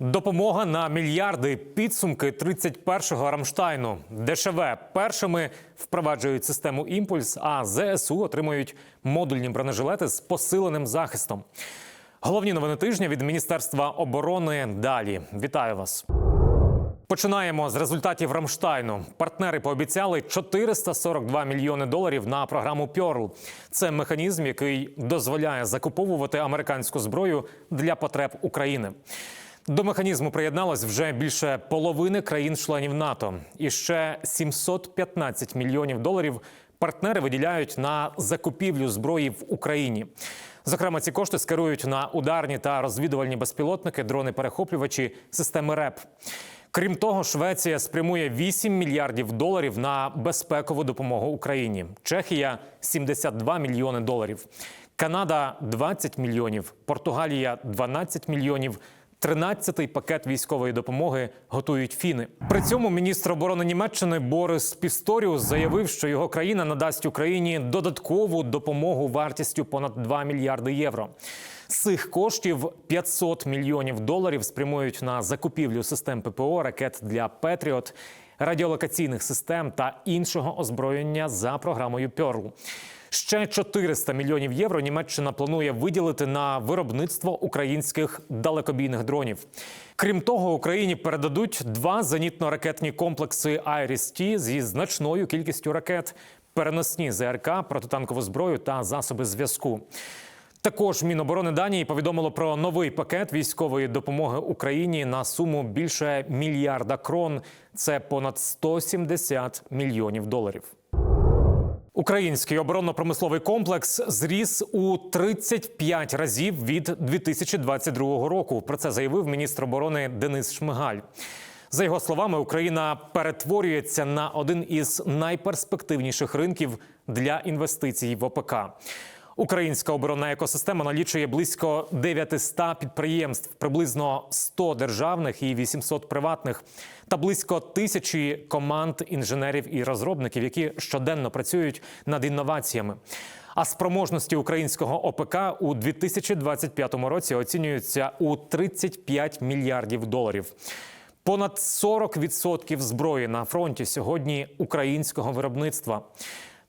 Допомога на мільярди підсумки 31-го Рамштайну. ДШВ першими впроваджують систему імпульс, а ЗСУ отримують модульні бронежилети з посиленим захистом. Головні новини тижня від Міністерства оборони. Далі вітаю вас. Починаємо з результатів Рамштайну. Партнери пообіцяли 442 мільйони доларів на програму Пьорл. Це механізм, який дозволяє закуповувати американську зброю для потреб України. До механізму приєдналось вже більше половини країн-членів НАТО. І ще 715 мільйонів доларів партнери виділяють на закупівлю зброї в Україні. Зокрема, ці кошти скерують на ударні та розвідувальні безпілотники, дрони-перехоплювачі, системи РЕП. Крім того, Швеція спрямує 8 мільярдів доларів на безпекову допомогу Україні. Чехія 72 мільйони доларів. Канада 20 мільйонів, Португалія 12 мільйонів. 13-й пакет військової допомоги готують фіни. При цьому міністр оборони Німеччини Борис Пісторіус заявив, що його країна надасть Україні додаткову допомогу вартістю понад 2 мільярди євро. З цих коштів 500 мільйонів доларів спрямують на закупівлю систем ППО, ракет для Петріот, радіолокаційних систем та іншого озброєння за програмою Пьорл. Ще 400 мільйонів євро Німеччина планує виділити на виробництво українських далекобійних дронів. Крім того, Україні передадуть два зенітно-ракетні комплекси «Айріс-Ті» зі значною кількістю ракет, переносні ЗРК, протитанкову зброю та засоби зв'язку. Також Міноборони Данії повідомило про новий пакет військової допомоги Україні на суму більше мільярда крон. Це понад 170 мільйонів доларів. Український оборонно-промисловий комплекс зріс у 35 разів від 2022 року. Про це заявив міністр оборони Денис Шмигаль. За його словами, Україна перетворюється на один із найперспективніших ринків для інвестицій в ОПК. Українська оборонна екосистема налічує близько 900 підприємств, приблизно 100 державних і 800 приватних, та близько тисячі команд інженерів і розробників, які щоденно працюють над інноваціями. А спроможності українського ОПК у 2025 році оцінюються у 35 мільярдів доларів. Понад 40% зброї на фронті сьогодні українського виробництва.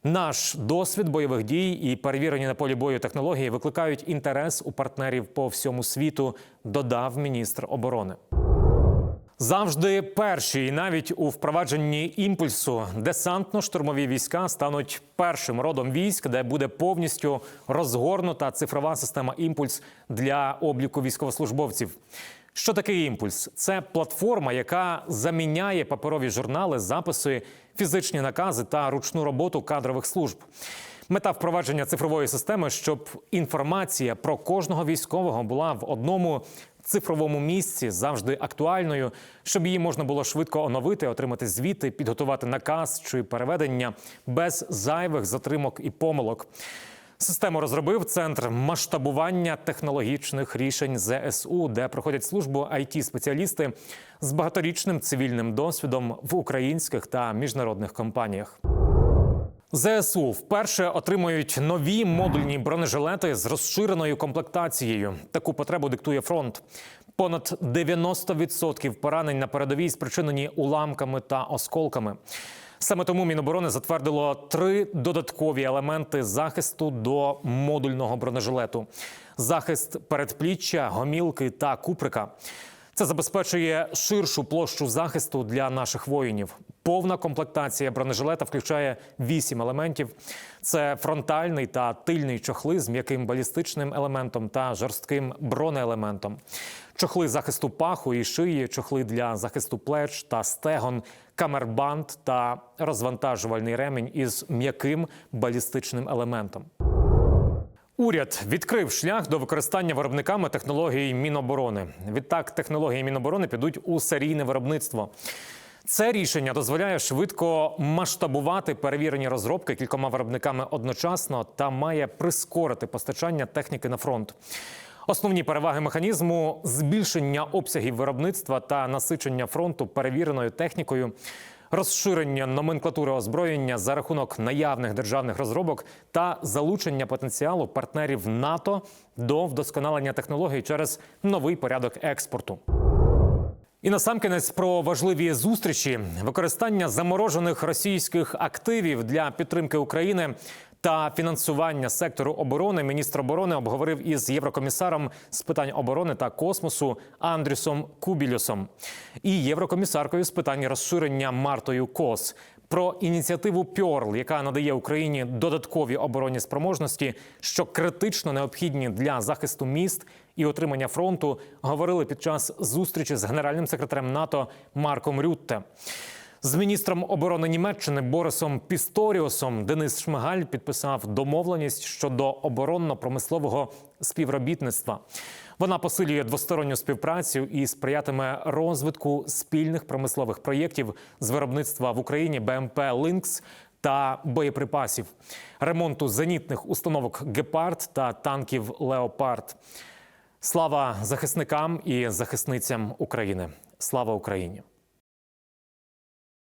Наш досвід бойових дій і перевірені на полі бою технології викликають інтерес у партнерів по всьому світу, додав міністр оборони. Завжди перші, і навіть у впровадженні імпульсу десантно-штурмові війська стануть першим родом військ, де буде повністю розгорнута цифрова система імпульс для обліку військовослужбовців. Що таке імпульс? Це платформа, яка заміняє паперові журнали, записи, фізичні накази та ручну роботу кадрових служб. Мета впровадження цифрової системи, щоб інформація про кожного військового була в одному цифровому місці завжди актуальною, щоб її можна було швидко оновити, отримати звіти, підготувати наказ чи переведення без зайвих затримок і помилок. Систему розробив центр масштабування технологічних рішень ЗСУ, де проходять службу it спеціалісти з багаторічним цивільним досвідом в українських та міжнародних компаніях. ЗСУ вперше отримують нові модульні бронежилети з розширеною комплектацією. Таку потребу диктує фронт. Понад 90% поранень на передовій спричинені уламками та осколками. Саме тому Міноборони затвердило три додаткові елементи захисту до модульного бронежилету: захист передпліччя, гомілки та куприка. Це забезпечує ширшу площу захисту для наших воїнів. Повна комплектація бронежилета включає вісім елементів: це фронтальний та тильний чохли з м'яким балістичним елементом та жорстким бронеелементом. Чохли захисту паху і шиї, чохли для захисту плеч та стегон, камербанд та розвантажувальний ремінь із м'яким балістичним елементом. Уряд відкрив шлях до використання виробниками технологій Міноборони. Відтак, технології Міноборони підуть у серійне виробництво. Це рішення дозволяє швидко масштабувати перевірені розробки кількома виробниками одночасно та має прискорити постачання техніки на фронт. Основні переваги механізму збільшення обсягів виробництва та насичення фронту перевіреною технікою. Розширення номенклатури озброєння за рахунок наявних державних розробок та залучення потенціалу партнерів НАТО до вдосконалення технологій через новий порядок експорту. І насамкінець про важливі зустрічі, використання заморожених російських активів для підтримки України та фінансування сектору оборони. Міністр оборони обговорив із єврокомісаром з питань оборони та космосу Андрюсом Кубілюсом і єврокомісаркою з питань розширення Мартою Кос. Про ініціативу Пьорл, яка надає Україні додаткові оборонні спроможності, що критично необхідні для захисту міст і отримання фронту, говорили під час зустрічі з генеральним секретарем НАТО Марком Рютте. З міністром оборони Німеччини Борисом Пісторіусом Денис Шмигаль підписав домовленість щодо оборонно-промислового співробітництва. Вона посилює двосторонню співпрацю і сприятиме розвитку спільних промислових проєктів з виробництва в Україні БМП Линкс та боєприпасів, ремонту зенітних установок Гепард та танків Леопард. Слава захисникам і захисницям України! Слава Україні!